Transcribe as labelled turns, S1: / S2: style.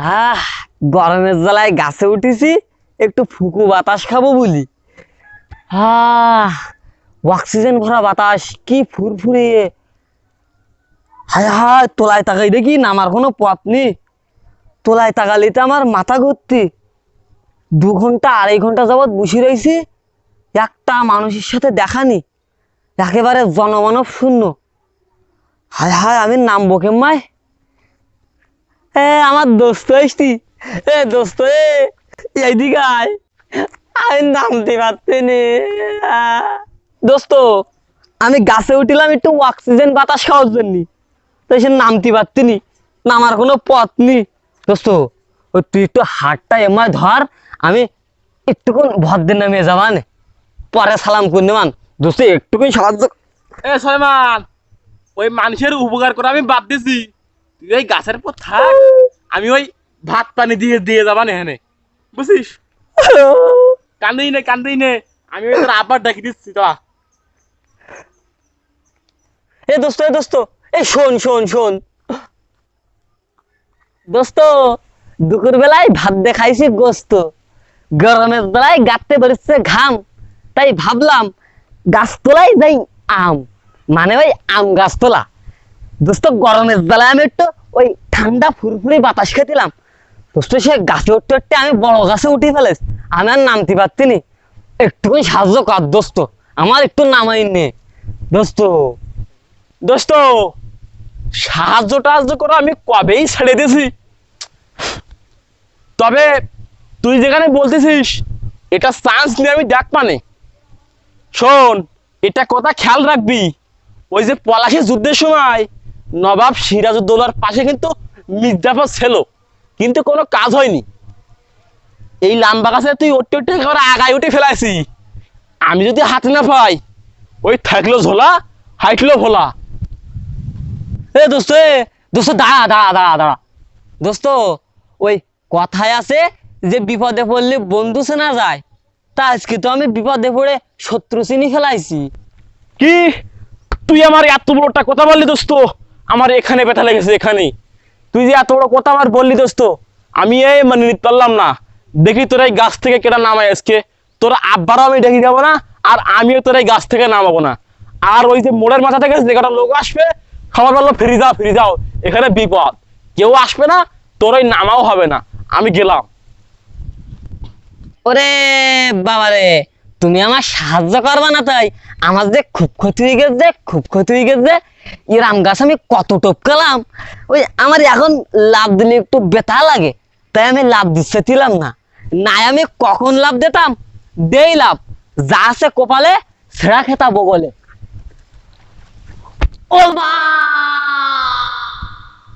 S1: আহ, গরমের জ্বালায় গাছে উঠেছি, একটু ফুকু বাতাস খাব বলি। আহ, অক্সিজেন ভরা বাতাস, কি ফুরফুরিয়ে হায় হায়, তোলায় তাকাই দেখি নামার কোনো পথ নেই। তোলায় তাকালে তো আমার মাথা ঘুরতি। দু ঘণ্টা, আড়াই ঘণ্টা যাবৎ বসে রয়েছি, একটা মানুষের সাথে দেখানি একেবারে জনমানব শূন্য। হায় হায়, আমি নামবো কেম্মায় এ, আমার দোস্ত এসছি। এ, দোস্ত এ, এইদিকে আয়। আমি নামতে পারছি নি। দোস্ত, আমি গাছে উঠিলাম একটু অক্সিজেন বাতাস খাওয়ার জন্য। তো সে নামতে পারতি নি। নামার কোনো পথ নি। দোস্ত ওই তুই একটু হাতটা এমায় ধর। আমি একটুক্ষণ ভদ্রের নামে যাবান। পরে সালাম করে মান। দোস্ত, একটুকুন সাহায্য
S2: এ, সলমান, ওই মানুষের উপকার করে আমি বাদ দিছি। তুই ওই গাছের পর থাক। আমি ওই ভাত পানি দিয়ে দিয়ে যাবা না এখানে। বুঝছিস? কান্দেই নে কান্দেই নে। আমি ওই তোর আবার ডাকি দিচ্ছি, তো।
S1: এ দোস্ত এ দোস্ত শোন শোন শোন। দোস্ত, দুপুর বেলায় ভাত দেখাইছি গোস্ত। গরমের বেলায় গাতে বেরোচ্ছে ঘাম। তাই ভাবলাম গাছতলায় যাই আম। মানে ওই আম গাছতলা। দোস্ত, গরমের বেলায় আমি একটু ওই ঠান্ডা ফুরফুরি বাতাস খেতিলাম দোস্ত, সে গাছে উঠতে উঠতে আমি বড় গাছে উঠে ফেলেস আমি আর নামতে পারছি নি। একটুখানি সাহায্য কর দোস্ত। আমার একটু নামাই নে। দোস্ত
S2: দোস্ত, সাহায্য টাহায্য করে আমি কবেই ছেড়ে দিয়েছি তবে তুই যেখানে বলতেছিস, এটা চান্স নিয়ে আমি দেখ পানে শোন, এটা কথা খেয়াল রাখবি। ওই যে পলাশি যুদ্ধের সময় নবাব সিরাজউদ্দৌলার পাশে কিন্তু মির্জাফর ছিল কিন্তু কোনো কাজ হয়নি। এই লাম্বা গাছে তুই উঠতে উঠতে একেবারে আগায় উঠে ফেলাইছি আমি যদি হাতে না পাই, ওই থাকল ঝোলা, হাইটলো ভোলা।
S1: এ দোস্ত এ দোস্ত, দাঁড়া দাঁড়া দাঁড়া দাঁড়া। দোস্ত, ওই কথায় আছে যে বিপদে পড়লে বন্ধু চেনা যায়। তা আজকে তো আমি বিপদে পড়ে শত্রু চিনি ফেলাইছি।
S2: কি? তুই আমার এত বড় একটা কথা বললি দোস্ত। আমার এখানে ব্যথা লেগেছে এখানে তুই যে এত বড় কথা আমার বললি, দোস্ত, আমি এই মানে নিতে পারলাম না। দেখি তোর এই গাছ থেকে কেটা নামাই আজকে। তোর আব্বারও আমি ডেকে যাব না, আর আমিও তোর এই গাছ থেকে নামাবো না। আর ওই যে মোড়ের মাথা থেকে যে কটা লোক আসবে, খাবার বলল ফিরে যাও ফিরে যাও এখানে বিপদ। কেউ আসবে না, তোর ওই নামাও হবে না। আমি গেলাম।
S1: ওরে বাবারে তুমি আমার সাহায্য করবা না তাই? আমার যে খুব ক্ষতি হয়ে গেছে খুব ক্ষতি হয়ে গেছে এই আম গাছ আমি কত টপকালাম ওই আমার এখন লাভ দিলে একটু ব্যথা লাগে, তাই আমি লাভ দিচ্ছে দিলাম না। নাই আমি কখন লাভ দিতাম? দেই লাভ। যা আছে কপালে, সেরা খেতা বগলে ও মা!